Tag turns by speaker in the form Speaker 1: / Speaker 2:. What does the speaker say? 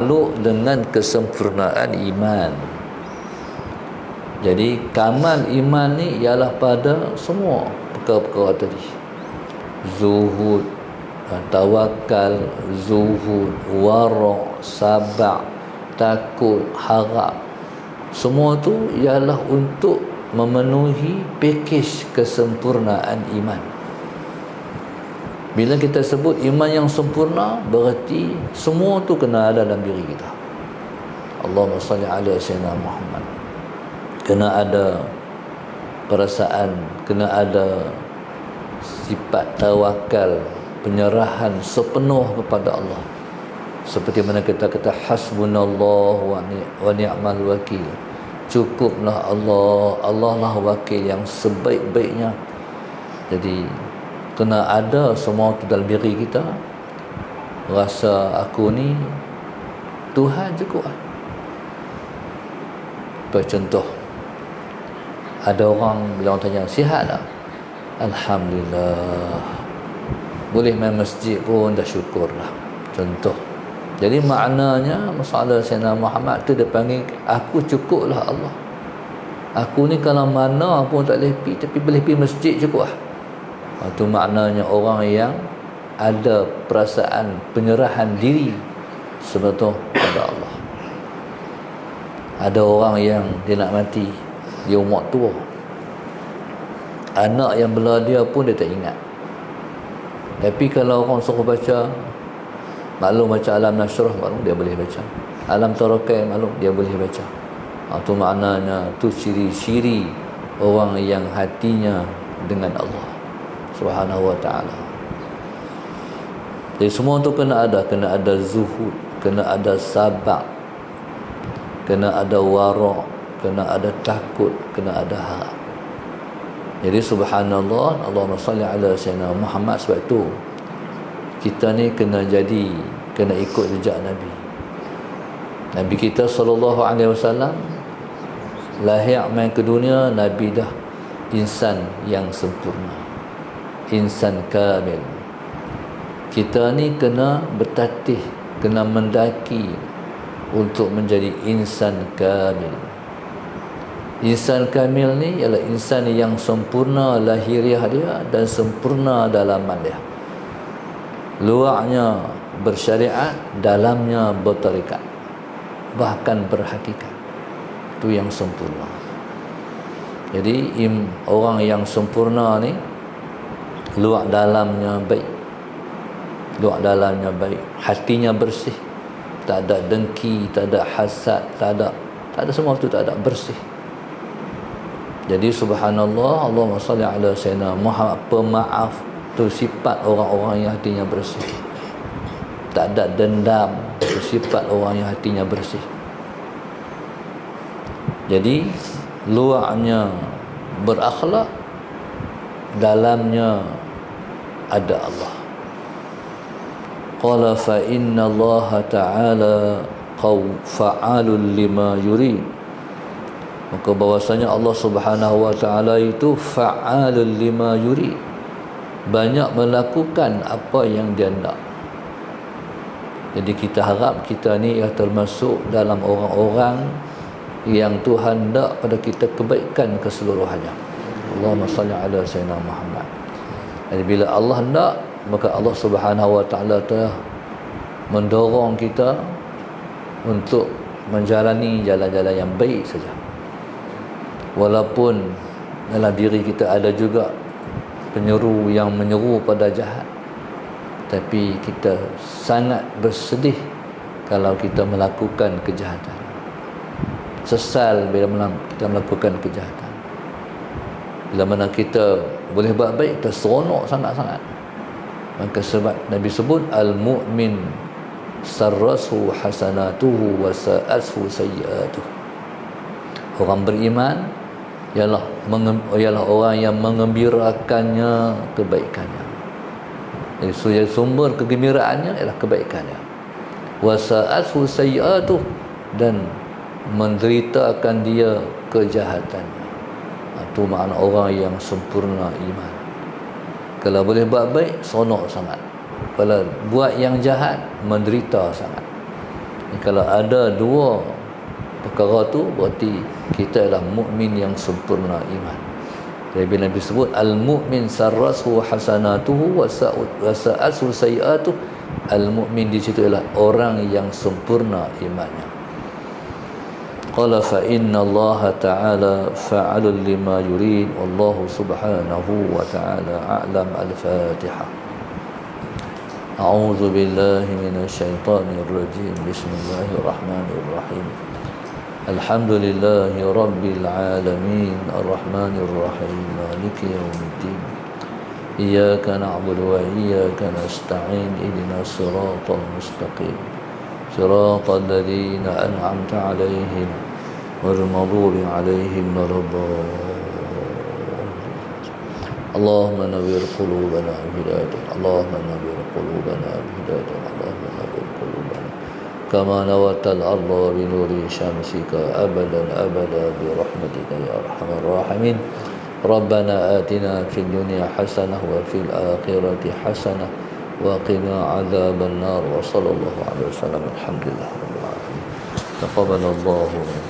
Speaker 1: makhluk dengan kesempurnaan iman. Jadi kamal iman ni ialah pada semua perkara-perkara tadi. Zuhud tawakal zuhud wara' sabar takut harap. Semua tu ialah untuk memenuhi pakej kesempurnaan iman bila kita sebut iman yang sempurna berarti semua tu kena ada dalam diri kita. Allahumma salli ala sayyidina Muhammad. Kena ada perasaan, kena ada sifat tawakal, penyerahan sepenuh kepada Allah. Seperti mana kita kata hasbunallah wa ni'mal wakil. Cukuplah Allah, Allah lah wakil yang sebaik-baiknya. Jadi kena ada semua tu dalam diri kita rasa aku ni Tuhan cukup lah. Contoh ada orang bila orang tanya sihat tak? Alhamdulillah. Boleh main masjid pun dah syukur lah. Contoh. Jadi maknanya masalah Sayyidina Muhammad tu dia panggil aku cukup lah Allah. Aku ni kalau mana pun tak boleh pergi tapi boleh pergi masjid cukup lah itu maknanya orang yang ada perasaan penyerahan diri sebetul pada Allah. Ada orang yang dia nak mati, dia umur tua. Anak yang bela dia pun dia tak ingat. Tapi kalau orang suruh baca maklum baca alam nasrah maklum dia boleh baca. Alam tarakai maklum dia boleh baca. Itu maknanya tu ciri-ciri orang yang hatinya dengan Allah subhanahu wa ta'ala. Jadi semua tu kena ada. Kena ada zuhud kena ada sabar kena ada wara' kena ada takut kena ada harap jadi subhanallah Allahumma salli ala sayyidina Muhammad. Sebab tu kita ni kena jadi kena ikut jejak Nabi. Nabi kita sallallahu alaihi wasallam lahir main ke dunia Nabi dah insan yang sempurna insan kamil kita ni kena bertatih kena mendaki untuk menjadi insan kamil insan kamil ni ialah insan yang sempurna lahiriah dia dan sempurna dalaman dia. Luarnya bersyariat dalamnya bertarikat. Bahkan berhakikat. Itu yang sempurna. Jadi im, orang yang sempurna ni luar dalamnya baik. Luar dalamnya baik. Hatinya bersih. Tak ada dengki tak ada hasad tak ada tak ada semua tu tak ada bersih. Jadi subhanallah Allahumma salli ala sayyidina Muhammad. Pemaaf tu sifat orang-orang yang hatinya bersih. Tak ada dendam tu sifat orang yang hatinya bersih. Jadi luarnya berakhlak dalamnya ada Allah. Qala fa inna Allah ta'ala qaw fa'alul lima yurid. Maka bahwasanya Allah Subhanahu wa taala itu fa'alul lima yurid. Banyak melakukan apa yang dia nak. Jadi kita harap kita ni ya termasuk dalam orang-orang yang Tuhan nak pada kita kebaikan keseluruhannya. Allahumma salli ala sayyidina Muhammad jadi bila Allah hendak maka Allah Subhanahu Wa Taala telah mendorong kita untuk menjalani jalan-jalan yang baik saja. Walaupun dalam diri kita ada juga penyeru yang menyeru pada jahat. Tapi kita sangat bersedih kalau kita melakukan kejahatan. Sesal bila kita melakukan kejahatan. Bila mana kita boleh buat baik kita seronok sangat-sangat. Maka sebab Nabi sebut al-mu'min sarrasu hasanatuhu wa sa'ashu sayyiatuh orang beriman ialah ialah orang yang mengembirakannya kebaikannya. Jadi sumber, sumber kegembiraannya ialah kebaikannya. Wa sa'ashu sayyiatuh dan menderitakan dia kejahatannya itu makna orang yang sempurna iman. Kalau boleh buat baik sonok sangat. Kalau buat yang jahat menderita sangat. Kalau ada dua perkara tu berarti kita adalah mukmin yang sempurna iman. Bila Nabi sebut al-mu'min sarrasu hasanatuhu wa sa'asu sayi'atuh al-mu'min di situ adalah orang yang sempurna imannya قال فإن الله تعالى فعل لما يريد والله سبحانه وتعالى أعلم الفاتحة أعوذ بالله من الشيطان الرجيم بسم الله الرحمن الرحيم الحمد لله رب العالمين الرحمن الرحيم مالك يوم الدين إياك نعبد وإياك نستعين إلنا الصراط المستقيم صراط الذين أنعمت عليهم والمغضوب عليهم ولا اللهم نوّر قلوبنا بهدايتك اللهم نوّر قلوبنا بهدايتك اللهم نوّر قلوبنا. كما نورت الأرض بنور شمسك أبدا أبدا برحمتك يا أرحم الراحمين. ربنا آتنا في الدنيا حسنة وفي الآخرة حسنة وقنا عذاب النار وصلى الله عليه وسلم. الحمد لله رب العالمين. تقبل الله منك